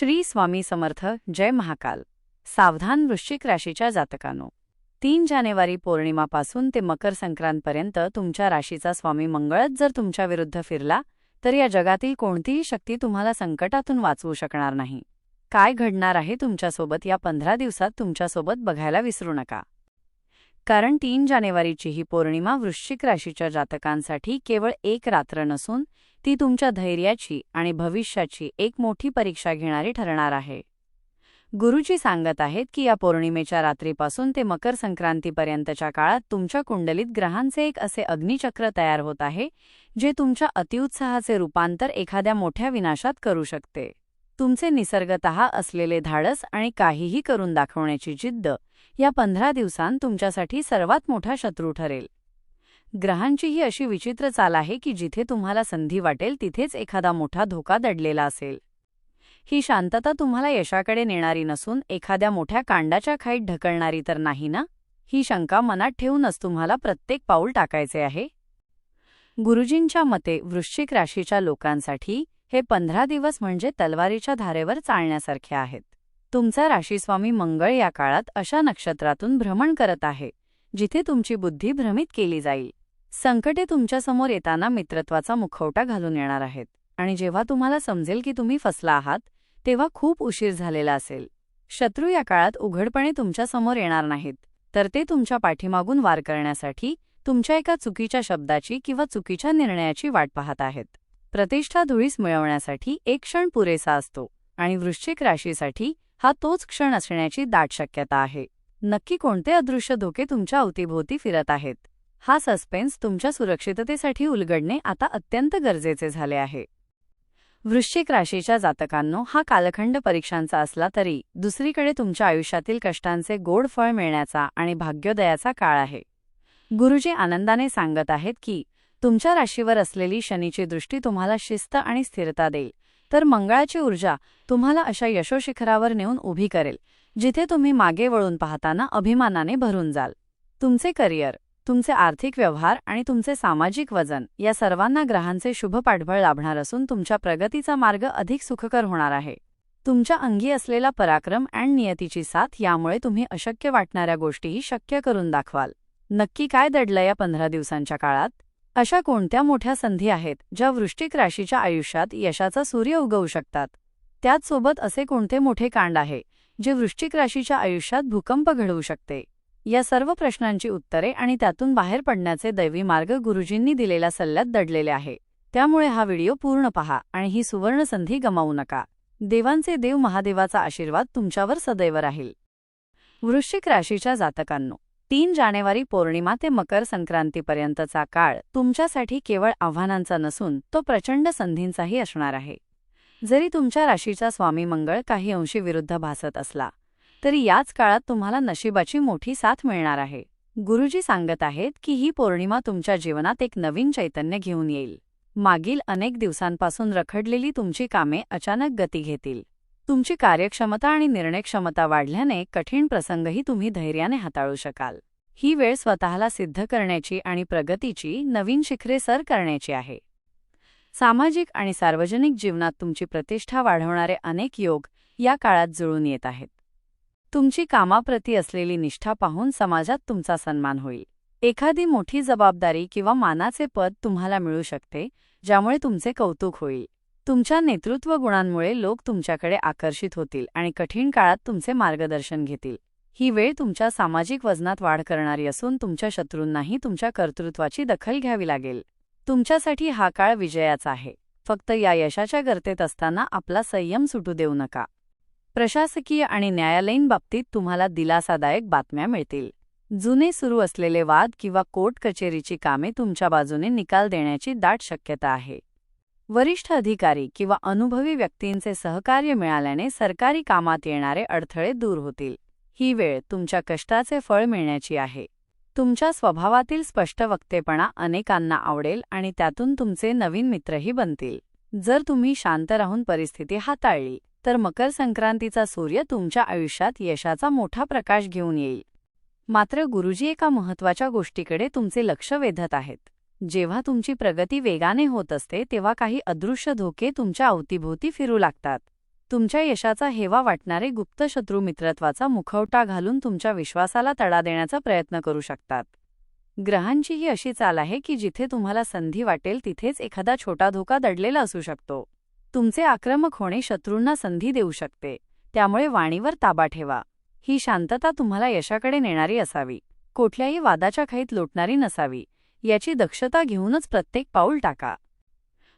श्री स्वामी समर्थ जय महाकाल. सावधान वृश्चिक राशीच्या जातकानो तीन जानेवारी पौर्णिमापासून ते मकर संक्रांतपर्यंत तुमच्या राशीचा स्वामी मंगळच जर तुमच्या विरुद्ध फिरला तर या जगातील कोणतीही शक्ती तुम्हाला संकटातून वाचवू शकणार नाही. काय घडणार आहे तुमच्यासोबत या पंधरा दिवसात तुमच्यासोबत बघायला विसरू नका. कारण तीन जानेवारीची ही पौर्णिमा वृश्चिक राशीच्या जातकांसाठी केवळ एक रात्र नसून ती तुमच्या धैर्याची आणि भविष्याची एक मोठी परीक्षा घेणारी ठरणार आहे. गुरुजी सांगत आहेत की या पौर्णिमेच्या रात्रीपासून ते मकर संक्रांतीपर्यंतच्या काळात तुमच्या कुंडलीत ग्रहांचे एक असे अग्निचक्र तयार होत आहे जे तुमच्या अतिउत्साहाचे रूपांतर एखाद्या मोठ्या विनाशात करू शकते. तुमचे निसर्गत असलेले धाडस आणि काहीही करून दाखवण्याची जिद्द या पंधरा दिवसांत तुमच्यासाठी सर्वात मोठा शत्रू ठरेल. ग्रहांची ही अशी विचित्र चाल आहे की जिथे तुम्हाला संधी वाटेल तिथेच एखादा मोठा धोका दडलेला असेल. ही शांतता तुम्हाला यशाकडे नेणारी नसून एखाद्या मोठ्या कांडाच्या खाईत ढकलणारी तर नाही ना? ही शंका मनात ठेवूनच तुम्हाला प्रत्येक पाऊल टाकायचे आहे. गुरुजींच्या मते वृश्चिक राशीच्या लोकांसाठी हे पंधरा दिवस म्हणजे तलवारीच्या धारेवर चालण्यासारखे आहेत. तुमचा राशीस्वामी मंगळ या काळात अशा नक्षत्रातून भ्रमण करत आहे जिथे तुमची बुद्धी भ्रमित केली जाईल. संकटे तुमच्यासमोर येताना मित्रत्वाचा मुखवटा घालून येणार आहेत. आणि जेव्हा तुम्हाला समजेल की तुम्ही फसला आहात तेव्हा खूप उशीर झालेला असेल. शत्रू या काळात उघडपणे तुमच्यासमोर येणार नाहीत. तर ते तुमच्या पाठीमागून वार करण्यासाठी तुमच्या एका चुकीच्या शब्दाची किंवा चुकीच्या निर्णयाची वाट पाहत आहेत. प्रतिष्ठा धुळीस मिळवण्यासाठी एक क्षण पुरेसा असतो आणि वृश्चिक राशीसाठी हा तोच क्षण असण्याची दाट शक्यता आहे. नक्की कोणते अदृश्य धोके तुमच्या अवतीभोवती फिरत आहेत? हा सस्पेन्स तुमच्या सुरक्षिततेसाठी उलगडणे आता अत्यंत गरजेचे झाले आहे. वृश्चिक राशीच्या जातकांनो हा कालखंड परीक्षांचा असला तरी दुसरीकडे तुमच्या आयुष्यातील कष्टांचे गोड फळ मिळण्याचा आणि भाग्योदयाचा काळ आहे. गुरुजी आनंदाने सांगत आहेत की तुमच्या राशीवर असलेली शनीची दृष्टी तुम्हाला शिस्त आणि स्थिरता देईल. तर मंगळाची ऊर्जा तुम्हाला अशा यशोशिखरावर नेऊन उभी करेल जिथे तुम्ही मागे वळून पाहताना अभिमानाने भरून जाल. तुमचे करिअर तुमचे आर्थिक व्यवहार आणि तुमचे सामाजिक वजन या सर्वांना ग्रहांचे शुभ पाठबळ लाभणार असून तुमच्या प्रगतीचा मार्ग अधिक सुखकर होणार आहे. तुमच्या अंगी असलेला पराक्रम अँड नियतीची साथ यामुळे तुम्ही अशक्य वाटणाऱ्या गोष्टीही शक्य करून दाखवाल. नक्की काय दडलं या पंधरा दिवसांच्या काळात? अशा कोणत्या मोठ्या संधी आहेत ज्या वृश्चिक राशीच्या आयुष्यात यशाचा सूर्य उगवू शकतात? त्याचसोबत असे कोणते मोठे कांड आहे जे वृश्चिक राशीच्या आयुष्यात भूकंप घडवू शकते? या सर्व प्रश्नांची उत्तरे आणि त्यातून बाहेर पडण्याचे दैवी मार्ग गुरुजींनी दिलेल्या सल्ल्यात दडलेले आहे. त्यामुळे हा व्हिडिओ पूर्ण पहा आणि ही सुवर्ण संधी गमावू नका. देवांचे देव महादेवाचा आशीर्वाद तुमच्यावर सदैव राहील. वृश्चिक राशीच्या जातकांनो तीन जानेवारी पौर्णिमा ते मकर संक्रांतीपर्यंतचा काळ तुमच्यासाठी केवळ आव्हानांचा नसून तो प्रचंड संधींचाही असणार आहे. जरी तुमच्या राशीचा स्वामी मंगळ काही अंशी विरुद्ध भासत असला तरी याच काळात तुम्हाला नशिबाची मोठी साथ मिळणार आहे. गुरुजी सांगत आहेत की ही पौर्णिमा तुमच्या जीवनात एक नवीन चैतन्य घेऊन येईल. मागील अनेक दिवसांपासून रखडलेली तुमची कामे अचानक गती घेतील. तुमची कार्यक्षमता आणि निर्णयक्षमता वाढल्याने कठीण प्रसंगही तुम्ही धैर्याने हाताळू शकाल. ही वेळ स्वतःला सिद्ध करण्याची आणि प्रगतीची नवीन शिखरे सर करण्याची आहे. सामाजिक आणि सार्वजनिक जीवनात तुमची प्रतिष्ठा वाढवणारे अनेक योग या काळात जुळून येत आहेत. तुमची कामाप्रती असलेली निष्ठा पाहून समाजात तुमचा सन्मान होईल. एखादी मोठी जबाबदारी किंवा मानाचे पद तुम्हाला मिळू शकते ज्यामुळे तुमचे कौतुक होईल. तुमच्या नेतृत्व गुणांमुळे लोक तुमच्याकडे आकर्षित होतील आणि कठीण काळात तुमचे मार्गदर्शन घेतील. ही वेळ तुमच्या सामाजिक वजनात वाढ करणारी असून तुमच्या शत्रूंनाही तुमच्या कर्तृत्वाची दखल घ्यावी लागेल. तुमच्यासाठी हा काळ विजयाचा आहे. फक्त या यशाच्या गर्तेत असताना आपला संयम सुटू देऊ नका. प्रशासकीय आणि न्यायालयीन बाबतीत तुम्हाला दिलासादायक बातम्या मिळतील. जुने सुरू असलेले वाद किंवा कोर्ट कचेरीची कामे तुमच्या बाजूने निकाल देण्याची दाट शक्यता आहे. वरिष्ठ अधिकारी किंवा अनुभवी व्यक्तींचे सहकार्य मिळाल्याने सरकारी कामात येणारे अडथळे दूर होतील. ही वेळ तुमच्या कष्टाचे फळ मिळण्याची आहे. तुमच्या स्वभावातील स्पष्ट वक्तेपणा अनेकांना आवडेल आणि त्यातून तुमचे नवीन मित्रही बनतील. जर तुम्ही शांत राहून परिस्थिती हाताळली तर मकर संक्रांतीचा सूर्य तुमच्या आयुष्यात यशाचा मोठा प्रकाश घेऊन येईल. मात्र गुरुजी एका महत्त्वाच्या गोष्टीकडे तुमचे लक्ष वेधत आहेत. जेव्हा तुमची प्रगती वेगाने होत असते तेव्हा काही अदृश्य धोके तुमच्या अवतीभोवती फिरू लागतात. तुमच्या यशाचा हेवा वाटणारे गुप्त शत्रू मित्रत्वाचा मुखवटा घालून तुमच्या विश्वासाला तडा देण्याचा प्रयत्न करू शकतात. ग्रहांची ही अशी चाल आहे की जिथे तुम्हाला संधी वाटेल तिथेच एखादा छोटा धोका दडलेला असू शकतो. तुमचे आक्रमक होणे शत्रूंना संधी देऊ शकते. त्यामुळे वाणीवर ताबा ठेवा. ही शांतता तुम्हाला यशाकडे नेणारी असावी. कुठल्याही वादाच्या खाईत लोटणारी नसावी. याची दक्षता घेऊनच प्रत्येक पाऊल टाका.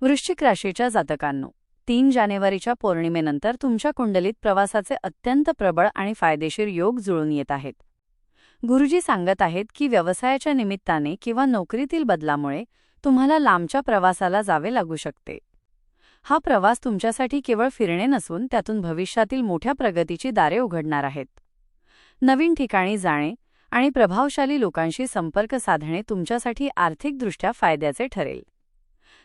वृश्चिक राशीच्या जातकांनो तीन जानेवारीच्या पौर्णिमेनंतर तुमच्या कुंडलीत प्रवासाचे अत्यंत प्रबळ आणि फायदेशीर योग जुळून येत आहेत. गुरुजी सांगत आहेत की व्यवसायाच्या निमित्ताने किंवा नोकरीतील बदलामुळे तुम्हाला लांबच्या प्रवासाला जावे लागू शकते. हा प्रवास तुमच्यासाठी केवळ फिरणे नसून त्यातून भविष्यातील मोठ्या प्रगतीची दारे उघडणार आहेत. नवीन ठिकाणी जाणे आणि प्रभावशाली लोकांशी संपर्क साधणे तुमच्यासाठी आर्थिकदृष्ट्या फायद्याचे ठरेल.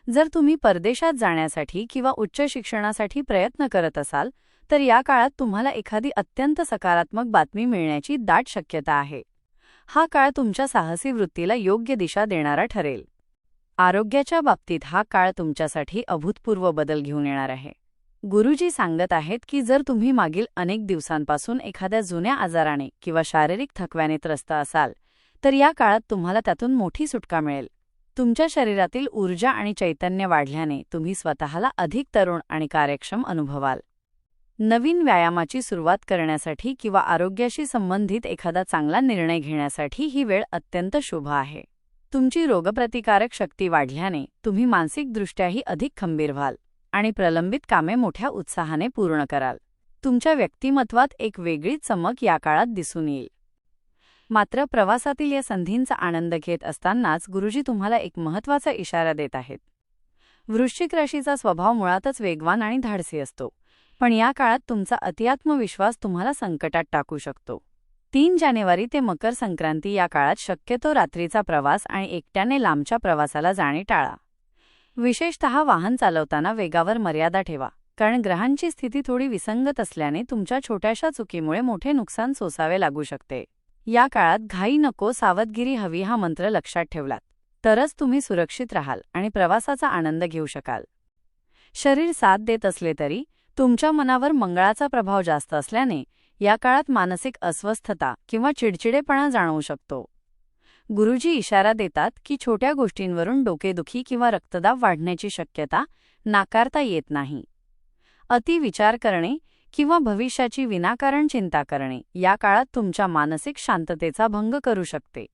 जर तुम्ही परदेशात जाण्यासाठी किंवा उच्च शिक्षणासाठी प्रयत्न करत असाल तर या काळात तुम्हाला एखादी अत्यंत सकारात्मक बातमी मिळण्याची दाट शक्यता आहे. हा काळ तुमच्या साहसी वृत्तीला योग्य दिशा देणारा ठरेल. आरोग्याच्या बाबतीत हा काळ तुमच्यासाठी अभूतपूर्व बदल घेऊन येणार आहे. गुरुजी सांगत आहेत की जर तुम्ही मागील अनेक दिवसांपासून एखाद्या जुन्या आजाराने किंवा शारीरिक थकव्याने त्रस्त असाल तर या काळात तुम्हाला त्यातून मोठी सुटका मिळेल. तुमच्या शरीरातील ऊर्जा आणि चैतन्य वाढल्याने तुम्ही स्वतःला अधिक तरुण आणि कार्यक्षम अनुभवाल. नवीन व्यायामाची सुरुवात करण्यासाठी किंवा आरोग्याशी संबंधित एखादा चांगला निर्णय घेण्यासाठी ही वेळ अत्यंत शुभ आहे. तुमची रोगप्रतिकारक शक्ती वाढल्याने तुम्ही मानसिकदृष्ट्याही अधिक खंबीर व्हाल आणि प्रलंबित कामे मोठ्या उत्साहाने पूर्ण कराल. तुमच्या व्यक्तिमत्वात एक वेगळीच चमक या काळात दिसून येईल. मात्र प्रवासातील या संधींचा आनंद घेत असतानाच गुरुजी तुम्हाला एक महत्त्वाचा इशारा देत आहेत. वृश्चिक राशीचा स्वभाव मुळातच वेगवान आणि धाडसी असतो पण या काळात तुमचा अतिआत्मविश्वास तुम्हाला संकटात टाकू शकतो. तीन जानेवारी ते मकर संक्रांती या काळात शक्यतो रात्रीचा प्रवास आणि एकट्याने लांबच्या प्रवासाला जाणे टाळा. विशेषतः वाहन चालवताना वेगावर मर्यादा ठेवा कारण ग्रहांची स्थिती थोडी विसंगत असल्याने तुमच्या छोट्याशा चुकीमुळे मोठे नुकसान सोसावे लागू शकते. या काळात घाई नको सावधगिरी हवी हा मंत्र लक्षात ठेवलात. तरच तुम्ही सुरक्षित राहाल आणि प्रवासाचा आनंद घेऊ शकाल. शरीर साथ देत असले तरी तुमच्या मनावर मंगळाचा प्रभाव जास्त असल्याने या काळात मानसिक अस्वस्थता किंवा चिडचिडेपणा जाणवू शकतो. गुरुजी इशारा देतात की छोट्या गोष्टींवरून डोकेदुखी किंवा रक्तदाब वाढण्याची शक्यता नाकारता येत नाही. अति विचार करणे किंवा भविष्याची विनाकारण चिंता करणे या काळात तुमच्या मानसिक शांततेचा भंग करू शकते.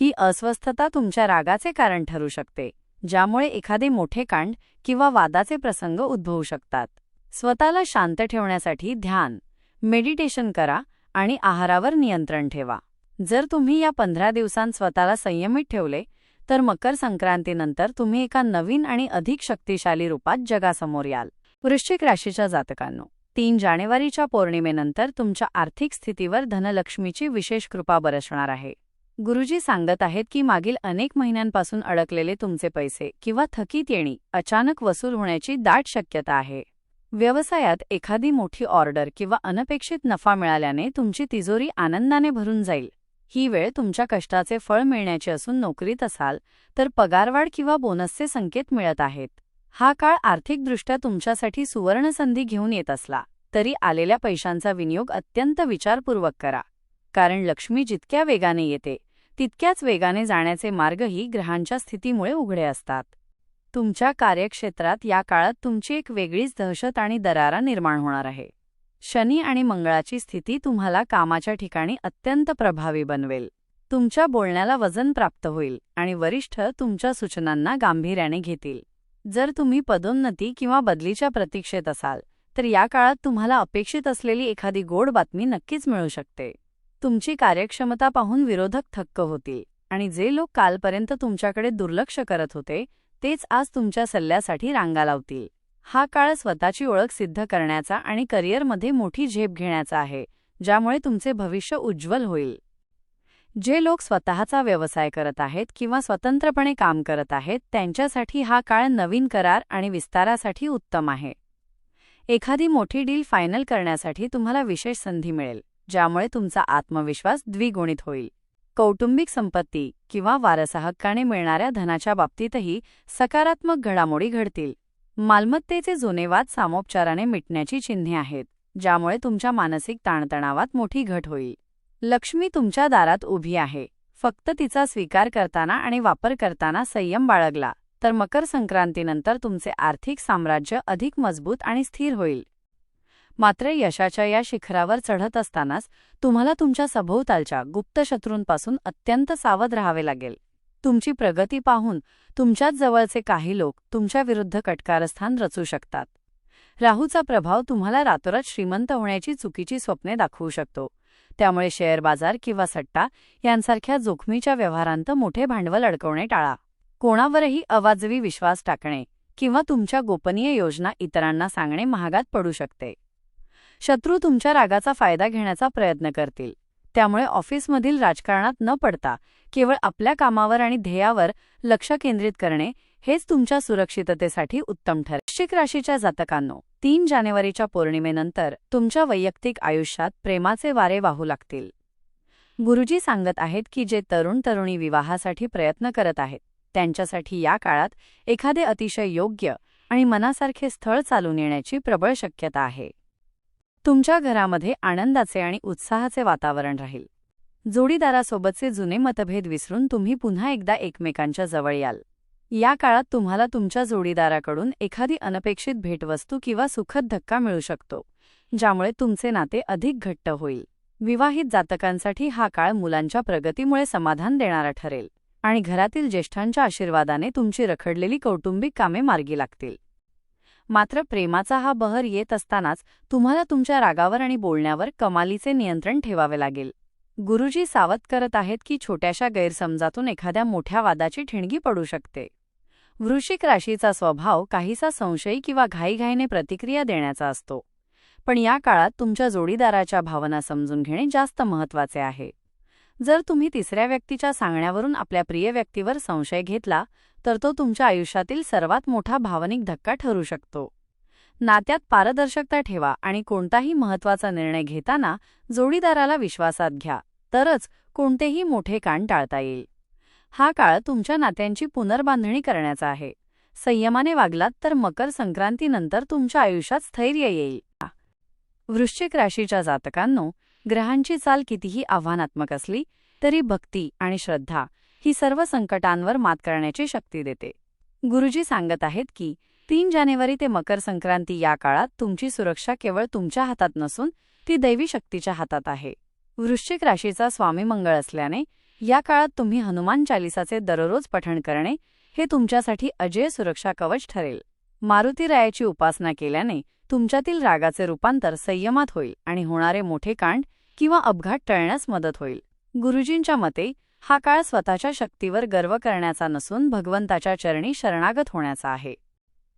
ही अस्वस्थता तुमच्या रागाचे कारण ठरू शकते ज्यामुळे एखादे मोठे कांड किंवा वादाचे प्रसंग उद्भवू शकतात. स्वतःला शांत ठेवण्यासाठी ध्यान मेडिटेशन करा आणि आहारावर नियंत्रण ठेवा. जर तुम्ही या पंधरा दिवसांत स्वतःला संयमित ठेवले तर मकर संक्रांतीनंतर तुम्ही एका नवीन आणि अधिक शक्तिशाली रूपात जगासमोर याल. वृश्चिक राशीच्या जातकांनो तीन जानेवारीच्या पौर्णिमेनंतर तुमच्या आर्थिक स्थितीवर धनलक्ष्मीची विशेष कृपा बरसणार आहे. गुरुजी सांगत आहेत की मागील अनेक महिन्यांपासून अडकलेले तुमचे पैसे किंवा थकीत येणी अचानक वसूल होण्याची दाट शक्यता आहे. व्यवसायात एखादी मोठी ऑर्डर किंवा अनपेक्षित नफा मिळाल्याने तुमची तिजोरी आनंदाने भरून जाईल. ही वेळ तुमच्या कष्टाचे फळ मिळण्याची असून नोकरीत असाल तर पगारवाढ किंवा बोनसचे संकेत मिळत आहेत. हा काळ आर्थिकदृष्ट्या तुमच्यासाठी सुवर्णसंधी घेऊन येत असला तरी आलेल्या पैशांचा विनियोग अत्यंत विचारपूर्वक करा. कारण लक्ष्मी जितक्या वेगाने येते तितक्याच वेगाने जाण्याचे मार्गही ग्रहांच्या स्थितीमुळे उघडे असतात. तुमच्या कार्यक्षेत्रात या काळात तुमची एक वेगळीच दहशत आणि दरारा निर्माण होणार आहे. शनी आणि मंगळाची स्थिती तुम्हाला कामाच्या ठिकाणी अत्यंत प्रभावी बनवेल. तुमच्या बोलण्याला वजन प्राप्त होईल आणि वरिष्ठ तुमच्या सूचनांना गांभीर्याने घेतील. जर तुम्ही पदोन्नती किंवा बदलीच्या प्रतीक्षेत असाल तर या काळात तुम्हाला अपेक्षित असलेली एखादी गोड बातमी नक्कीच मिळू शकते. तुमची कार्यक्षमता पाहून विरोधक थक्क होतील आणि जे लोक कालपर्यंत तुमच्याकडे दुर्लक्ष करत होते तेच आज तुमच्या सल्ल्यासाठी रांगा लावतील. हा काळ स्वतःची ओळख सिद्ध करण्याचा आणि करिअरमध्ये मोठी झेप घेण्याचा आहे ज्यामुळे तुमचे भविष्य उज्ज्वल होईल. जे लोक स्वतःचा व्यवसाय करत आहेत किंवा स्वतंत्रपणे काम करत आहेत त्यांच्यासाठी हा काळ नवीन करार आणि विस्तारासाठी उत्तम आहे. एखादी मोठी डील फायनल करण्यासाठी तुम्हाला विशेष संधी मिळेल ज्यामुळे तुमचा आत्मविश्वास द्विगुणित होईल. कौटुंबिक संपत्ती किंवा वारसाहक्काने मिळणाऱ्या धनाच्या बाबतीतही सकारात्मक घडामोडी घडतील. मालमत्तेचे जुने वाद सामोपचाराने मिटण्याची चिन्हे आहेत ज्यामुळे तुमच्या मानसिक ताणतणावात मोठी घट होईल. लक्ष्मी तुमच्या दारात उभी आहे. फक्त तिचा स्वीकार करताना आणि वापर करताना संयम बाळगला तर मकर संक्रांतीनंतर तुमचे आर्थिक साम्राज्य अधिक मजबूत आणि स्थिर होईल. मात्र यशाच्या या शिखरावर चढत असतानाच तुम्हाला तुमच्या सभोवतालच्या गुप्त शत्रूंपासून अत्यंत सावध राहावे लागेल. तुमची प्रगती पाहून तुमच्याच जवळचे काही लोक तुमच्या विरुद्ध कटकारस्थान रचू शकतात. राहूचा प्रभाव तुम्हाला रातोरात श्रीमंत होण्याची चुकीची स्वप्ने दाखवू शकतो. त्यामुळे शेअर बाजार किंवा सट्टा यांसारख्या जोखमीच्या व्यवहारांत मोठे भांडवल अडकवणे टाळा. कोणावरही अवाजवी विश्वास टाकणे किंवा तुमच्या गोपनीय योजना इतरांना सांगणे महागात पडू शकते. शत्रू तुमच्या रागाचा फायदा घेण्याचा प्रयत्न करतील. त्यामुळे ऑफिसमधील राजकारणात न पडता केवळ आपल्या कामावर आणि ध्येयावर लक्ष केंद्रित करणे हेच तुमच्या सुरक्षिततेसाठी उत्तम ठरेल. वृश्चिक राशीच्या जातकांनो तीन जानेवारीच्या पौर्णिमेनंतर तुमच्या वैयक्तिक आयुष्यात प्रेमाचे वारे वाहू लागतील. गुरुजी सांगत आहेत की जे तरुण तरुणी विवाहासाठी प्रयत्न करत आहेत त्यांच्यासाठी या काळात एखादे अतिशय योग्य आणि मनासारखे स्थळ चालून येण्याची प्रबळ शक्यता आहे. तुमच्या घरामध्ये आनंदाचे आणि उत्साहाचे वातावरण राहील. जोडीदारासोबतचे जुने मतभेद विसरून तुम्ही पुन्हा एकदा एकमेकांच्या जवळ याल. या काळात तुम्हाला तुमच्या जोडीदाराकडून एखादी अनपेक्षित भेटवस्तू किंवा सुखद धक्का मिळू शकतो ज्यामुळे तुमचे नाते अधिक घट्ट होईल. विवाहित जातकांसाठी हा काळ मुलांच्या प्रगतीमुळे समाधान देणारा ठरेल आणि घरातील ज्येष्ठांच्या आशीर्वादाने तुमची रखडलेली कौटुंबिक कामे मार्गी लागतील. मात्र प्रेमाचा हा बहर येत असतानाच तुम्हाला तुमच्या रागावर आणि बोलण्यावर कमालीचे नियंत्रण ठेवावे लागेल. गुरुजी सावध करत आहेत की छोट्याशा गैरसमजातून एखाद्या मोठ्या वादाची ठिणगी पडू शकते. वृश्चिक राशीचा स्वभाव काहीसा संशयी किंवा घाईघाईने प्रतिक्रिया देण्याचा असतो. पण या काळात तुमच्या जोडीदाराच्या भावना समजून घेणे जास्त महत्त्वाचे आहे. जर तुम्ही तिसऱ्या व्यक्तीच्या सांगण्यावरून आपल्या प्रिय व्यक्तीवर संशय घेतला तर तो तुमच्या आयुष्यातील सर्वात मोठा भावनिक धक्का ठरू शकतो. नात्यात पारदर्शकता ठेवा आणि कोणताही महत्त्वाचा निर्णय घेताना जोडीदाराला विश्वासात घ्या तरच कोणतेही मोठे कान टाळता येईल. हा काळ तुमच्या नात्यांची पुनर्बांधणी करण्याचा आहे. संयमाने वागलात तर मकर संक्रांतीनंतर तुमच्या आयुष्यात स्थैर्य येईल. वृश्चिक राशीच्या जातकांनो ग्रहांची चाल कितीही आव्हानात्मक असली तरी भक्ती आणि श्रद्धा ही सर्व संकटांवर मात करण्याची शक्ती देते. गुरुजी सांगत आहेत की तीन जानेवारी ते मकर संक्रांती या काळात तुमची सुरक्षा केवळ तुमच्या हातात नसून ती दैवी शक्तीच्या हातात आहे. वृश्चिक राशीचा स्वामी मंगळ असल्याने या काळात तुम्ही हनुमान चालिसाचे दररोज पठण करणे हे तुमच्यासाठी अजय सुरक्षा कवच ठरेल. मारुती रायाची उपासना केल्याने तुमच्यातील रागाचे रूपांतर संयमात होईल आणि होणारे मोठे कांड किंवा अपघात टळण्यास मदत होईल. गुरुजींच्या मते हा काळ स्वतःच्या शक्तीवर गर्व करण्याचा नसून भगवंताच्या चरणी शरणागत होण्याचा आहे.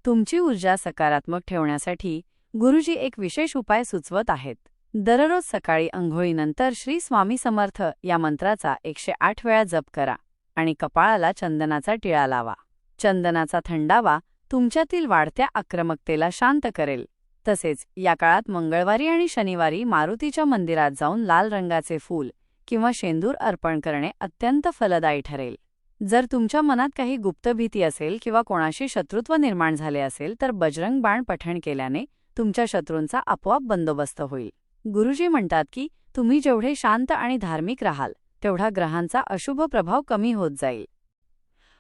तुमची ऊर्जा सकारात्मक ठेवण्यासाठी गुरुजी एक विशेष उपाय सुचवत आहेत. दररोज सकाळी अंघोळीनंतर श्री स्वामी समर्थ या मंत्राचा एकशे आठ वेळा जप करा आणि कपाळाला चंदनाचा टिळा लावा. चंदनाचा थंडावा तुमच्यातील वाढत्या आक्रमकतेला शांत करेल. तसेच या काळात मंगळवारी आणि शनिवारी मारुतीच्या मंदिरात जाऊन लाल रंगाचे फूल किंवा शेंदूर अर्पण करणे अत्यंत फलदायी ठरेल. जर तुमच्या मनात काही गुप्त भीती असेल किंवा कोणाशी शत्रुत्व निर्माण झाले असेल तर बजरंग बाण पठण केल्याने तुमच्या शत्रूंचा आपोआप बंदोबस्त होईल. गुरुजी म्हणतात की तुम्ही जेवढे शांत आणि धार्मिक राहाल तेवढा ग्रहांचा अशुभ प्रभाव कमी होत जाईल.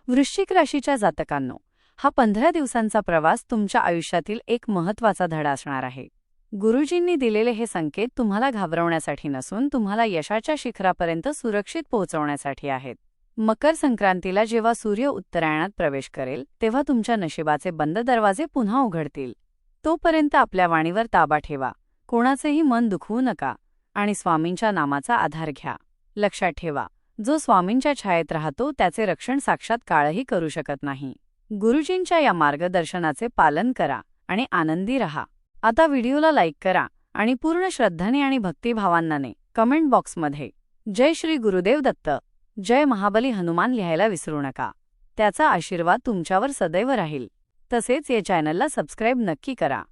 वृश्चिक राशीच्या जातकांनो हा पंधरा दिवसांचा प्रवास तुमच्या आयुष्यातील एक महत्त्वाचा धडा असणार आहे. गुरुजींनी दिलेले हे संकेत तुम्हाला घाबरवण्यासाठी नसून तुम्हाला यशाच्या शिखरापर्यंत सुरक्षित पोहोचवण्यासाठी आहेत. मकर संक्रांतीला जेव्हा सूर्य उत्तरायणात प्रवेश करेल तेव्हा तुमच्या नशिबाचे बंद दरवाजे पुन्हा उघडतील. तोपर्यंत आपल्या वाणीवर ताबा ठेवा. कोणाचेही मन दुखवू नका आणि स्वामींच्या नामाचा आधार घ्या. लक्षात ठेवा जो स्वामींच्या छायेत राहतो त्याचे रक्षण साक्षात काळही करू शकत नाही. गुरुजींच्या या मार्गदर्शनाचे पालन करा आणि आनंदी रहा. आता व्हिडिओला लाईक करा आणि पूर्ण श्रद्धाने आणि भक्तिभावांनाने कमेंट बॉक्समध्ये जय श्री गुरुदेव दत्त जय महाबली हनुमान लिहायला विसरू नका. त्याचा आशीर्वाद तुमच्यावर सदैव राहील. तसेच या चॅनलला सबस्क्राईब नक्की करा.